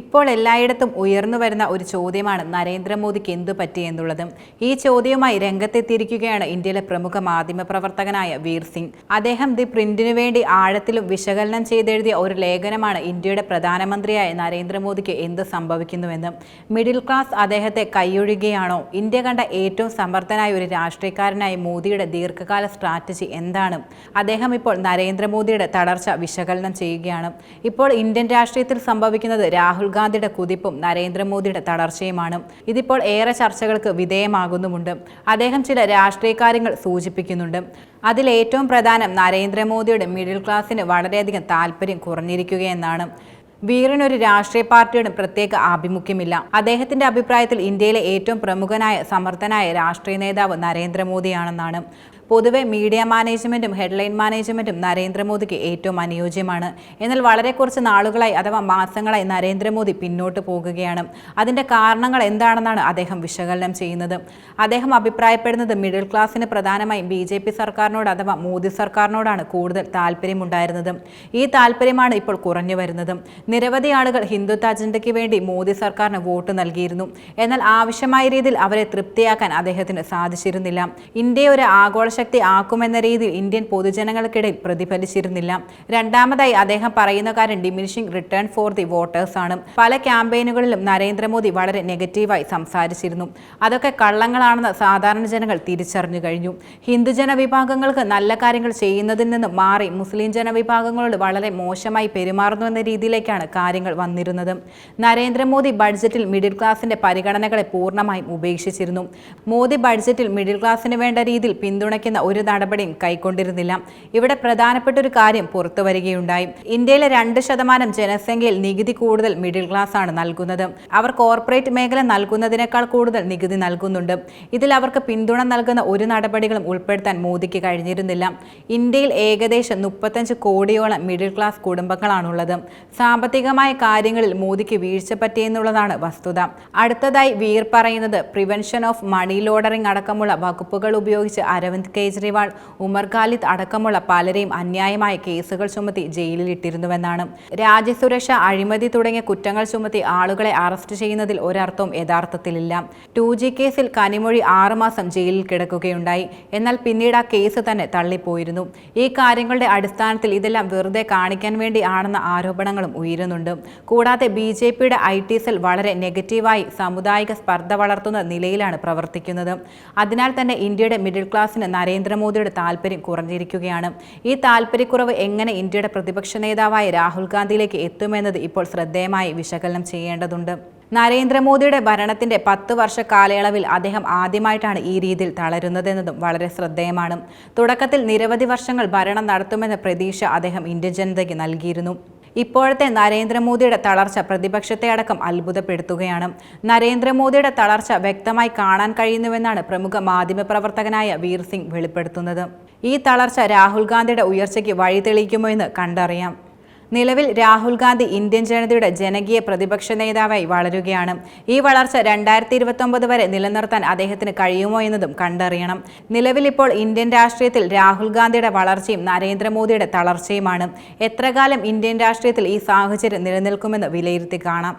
ഇപ്പോൾ എല്ലായിടത്തും ഉയർന്നു വരുന്ന ഒരു ചോദ്യമാണ് നരേന്ദ്രമോദിക്ക് എന്തു പറ്റി എന്നുള്ളത്. ഈ ചോദ്യവുമായി രംഗത്തെത്തിയിരിക്കുകയാണ് ഇന്ത്യയിലെ പ്രമുഖ മാധ്യമപ്രവർത്തകനായ വീർ സിംഗ്. അദ്ദേഹം ദി പ്രിന്റിനു വേണ്ടി ആഴത്തിലും വിശകലനം ചെയ്തെഴുതിയ ഒരു ലേഖനമാണ് ഇന്ത്യയുടെ പ്രധാനമന്ത്രിയായ നരേന്ദ്രമോദിക്ക് എന്ത് സംഭവിക്കുന്നുവെന്ന്. മിഡിൽ ക്ലാസ് അദ്ദേഹത്തെ കൈയൊഴുകുകയാണോ ഇന്ത്യ കണ്ട ഏറ്റവും സമർത്ഥനായ ഒരു രാഷ്ട്രീയക്കാരനായി മോദിയുടെ ദീർഘകാല സ്ട്രാറ്റജി എന്താണ്? അദ്ദേഹം ഇപ്പോൾ നരേന്ദ്രമോദിയുടെ തളർച്ച വിശകലനം ചെയ്യുകയാണ്. ഇപ്പോൾ ഇന്ത്യൻ രാഷ്ട്രീയത്തിൽ സംഭവിക്കുന്നത് രാഹുൽ ഗാന്ധിയുടെ കുതിപ്പും നരേന്ദ്രമോദിയുടെ തളർച്ചയുമാണ്. ഇതിപ്പോൾ ഏറെ ചർച്ചകൾക്ക് വിധേയമാകുന്നുമുണ്ട്. അദ്ദേഹം ചില രാഷ്ട്രീയ കാര്യങ്ങൾ സൂചിപ്പിക്കുന്നുണ്ട്. അതിൽ ഏറ്റവും പ്രധാനം നരേന്ദ്രമോദിയുടെ മിഡിൽ ക്ലാസ്സിന് വളരെയധികം താല്പര്യം കുറഞ്ഞിരിക്കുകയെന്നാണ്. വീറിനൊരു രാഷ്ട്രീയ പാർട്ടിയുടെ പ്രത്യേക ആഭിമുഖ്യമില്ല. അദ്ദേഹത്തിന്റെ അഭിപ്രായത്തിൽ ഇന്ത്യയിലെ ഏറ്റവും പ്രമുഖനായ സമർത്ഥനായ രാഷ്ട്രീയ നേതാവ് നരേന്ദ്രമോദിയാണെന്നാണ്. പൊതുവെ മീഡിയ മാനേജ്മെന്റും ഹെഡ്ലൈൻ മാനേജ്മെന്റും നരേന്ദ്രമോദിക്ക് ഏറ്റവും അനുയോജ്യമാണ്. എന്നാൽ വളരെ കുറച്ച് നാളുകളായി അഥവാ മാസങ്ങളായി നരേന്ദ്രമോദി പിന്നോട്ട് പോകുകയാണ്. അതിന്റെ കാരണങ്ങൾ എന്താണെന്നാണ് അദ്ദേഹം വിശകലനം ചെയ്യുന്നത്. അദ്ദേഹം അഭിപ്രായപ്പെടുന്നത് മിഡിൽ ക്ലാസ്സിന് പ്രധാനമായും ബി ജെ പി സർക്കാരിനോട് അഥവാ മോദി സർക്കാരിനോടാണ് കൂടുതൽ താല്പര്യമുണ്ടായിരുന്നത്. ഈ താല്പര്യമാണ് ഇപ്പോൾ കുറഞ്ഞു വരുന്നത്. നിരവധി ആളുകൾ ഹിന്ദുത്വ അജണ്ടയ്ക്ക് വേണ്ടി മോദി സർക്കാരിന് വോട്ട് നൽകിയിരുന്നു. എന്നാൽ ആവശ്യമായ രീതിയിൽ അവരെ തൃപ്തിയാക്കാൻ അദ്ദേഹത്തിന് സാധിച്ചിരുന്നില്ല. ഇന്ത്യയെ ഒരു ആഗോള ശക്തി ആക്കുമെന്ന രീതിയിൽ ഇന്ത്യൻ പൊതുജനങ്ങൾക്കിടയിൽ പ്രതിഫലിച്ചിരുന്നില്ല. രണ്ടാമതായി അദ്ദേഹം പറയുന്ന കാര്യം diminishing return for the voters ആണ്. പല ക്യാമ്പയിനുകളിലും നരേന്ദ്രമോദി വളരെ നെഗറ്റീവായി സംസാരിച്ചിരുന്നു. അതൊക്കെ കള്ളങ്ങളാണെന്ന് സാധാരണ ജനങ്ങൾ തിരിച്ചറിഞ്ഞു കഴിഞ്ഞു. ഹിന്ദുജന വിഭാഗങ്ങൾക്ക് നല്ല കാര്യങ്ങൾ ചെയ്യുന്നതിൽ നിന്നും മാറി മുസ്ലിം ജനവിഭാഗങ്ങളോട് വളരെ മോശമായി പെരുമാറുന്നു എന്ന രീതിയിലേക്കാണ് കാര്യങ്ങൾ വന്നിരുന്നത്. നരേന്ദ്രമോദി ബഡ്ജറ്റിൽ മിഡിൽ ക്ലാസിന്റെ പരിഗണനകളെ പൂർണമായും ഉപേക്ഷിച്ചിരുന്നു. മോദി ബഡ്ജറ്റിൽ മിഡിൽ ക്ലാസിന് വേണ്ട രീതിയിൽ പിന്തുണയ്ക്കുന്ന ഒരു നടപടിയും കൈക്കൊണ്ടിരുന്നില്ല. ഇവിടെ പ്രധാനപ്പെട്ട ഒരു കാര്യം പുറത്തു വരികയുണ്ടായി. ഇന്ത്യയിലെ രണ്ട് ശതമാനം ജനസംഖ്യയിൽ നികുതി കൂടുതൽ മിഡിൽ ക്ലാസ് ആണ് നൽകുന്നത്. അവർ കോർപ്പറേറ്റ് മേഖല നൽകുന്നതിനേക്കാൾ കൂടുതൽ നികുതി നൽകുന്നുണ്ട്. ഇതിൽ അവർക്ക് പിന്തുണ നൽകുന്ന ഒരു നടപടികളും ഉൾപ്പെടുത്താൻ മോദിക്ക് കഴിഞ്ഞിരുന്നില്ല. ഇന്ത്യയിൽ ഏകദേശം മുപ്പത്തഞ്ച് കോടിയോളം മിഡിൽ ക്ലാസ് കുടുംബങ്ങളാണുള്ളത്. സാമ്പത്തികമായ കാര്യങ്ങളിൽ മോദിക്ക് വീഴ്ച പറ്റിയെന്നുള്ളതാണ് വസ്തുത. അടുത്തതായി വീർ പറയുന്നത് പ്രിവെൻഷൻ ഓഫ് മണി ലോഡറിംഗ് അടക്കമുള്ള വകുപ്പുകൾ ഉപയോഗിച്ച് അരവിന്ദ് കെജ്രിവാൾ. ഉമർ ഖാലിദ് അടക്കമുള്ള പലരെയും അന്യായമായ കേസുകൾ ചുമത്തി ജയിലിലിട്ടിരുന്നുവെന്നാണ്. രാജ്യസുരക്ഷ അഴിമതി തുടങ്ങിയ കുറ്റങ്ങൾ ചുമത്തി ആളുകളെ അറസ്റ്റ് ചെയ്യുന്നതിൽ ഒരർത്ഥവും യഥാർത്ഥത്തിലില്ല. ടു ജി കേസിൽ കനിമൊഴി ആറുമാസം ജയിലിൽ കിടക്കുകയുണ്ടായി. എന്നാൽ പിന്നീട് ആ കേസ് തന്നെ തള്ളിപ്പോയിരുന്നു. ഈ കാര്യങ്ങളുടെ അടിസ്ഥാനത്തിൽ ഇതെല്ലാം വെറുതെ കാണിക്കാൻ വേണ്ടി ആണെന്ന ആരോപണങ്ങളും ഉയരുന്നുണ്ട്. കൂടാതെ ബി ജെ പിയുടെ ഐ ടി സെൽ വളരെ നെഗറ്റീവായി സാമുദായിക സ്പർദ്ധ വളർത്തുന്ന നിലയിലാണ് പ്രവർത്തിക്കുന്നത്. അതിനാൽ തന്നെ ഇന്ത്യയുടെ മിഡിൽ ക്ലാസ്സിന് നരേന്ദ്രമോദിയുടെ താല്പര്യം കുറഞ്ഞിരിക്കുകയാണ്. ഈ താല്പര്യക്കുറവ് എങ്ങനെ ഇന്ത്യയുടെ പ്രതിപക്ഷ നേതാവായ രാഹുൽ ഗാന്ധിയിലേക്ക് എത്തുമെന്നത് ഇപ്പോൾ ശ്രദ്ധേയമായി വിശകലനം ചെയ്യേണ്ടതുണ്ട്. നരേന്ദ്രമോദിയുടെ ഭരണത്തിന്റെ പത്ത് വർഷ കാലയളവിൽ അദ്ദേഹം ആദ്യമായിട്ടാണ് ഈ രീതിയിൽ തളരുന്നതെന്നതും വളരെ ശ്രദ്ധേയമാണ്. തുടക്കത്തിൽ നിരവധി വർഷങ്ങൾ ഭരണം നടത്തുമെന്ന പ്രതീക്ഷ അദ്ദേഹം ഇന്ത്യൻ ജനതയ്ക്ക് നൽകിയിരുന്നു. ഇപ്പോഴത്തെ നരേന്ദ്രമോദിയുടെ തളർച്ച പ്രതിപക്ഷത്തെ അടക്കം അത്ഭുതപ്പെടുത്തുകയാണ്. നരേന്ദ്രമോദിയുടെ തളർച്ച വ്യക്തമായി കാണാൻ കഴിയുന്നുവെന്നാണ് പ്രമുഖ മാധ്യമപ്രവർത്തകനായ വീർ സിംഗ് വെളിപ്പെടുത്തുന്നത്. ഈ തളർച്ച രാഹുൽ ഗാന്ധിയുടെ ഉയർച്ചയ്ക്ക് വഴി തെളിയിക്കുമോ എന്ന് കണ്ടറിയാം. നിലവിൽ രാഹുൽ ഗാന്ധി ഇന്ത്യൻ ജനതയുടെ ജനകീയ പ്രതിപക്ഷ നേതാവായി വളരുകയാണ്. ഈ വളർച്ച രണ്ടായിരത്തി ഇരുപത്തൊമ്പത് വരെ നിലനിർത്താൻ അദ്ദേഹത്തിന് കഴിയുമോ എന്നതും കണ്ടറിയണം. നിലവിൽ ഇപ്പോൾ ഇന്ത്യൻ രാഷ്ട്രീയത്തിൽ രാഹുൽ ഗാന്ധിയുടെ വളർച്ചയും നരേന്ദ്രമോദിയുടെ തളർച്ചയുമാണ്. എത്രകാലം ഇന്ത്യൻ രാഷ്ട്രീയത്തിൽ ഈ സാഹചര്യം നിലനിൽക്കുമെന്ന് വിലയിരുത്തി കാണാം.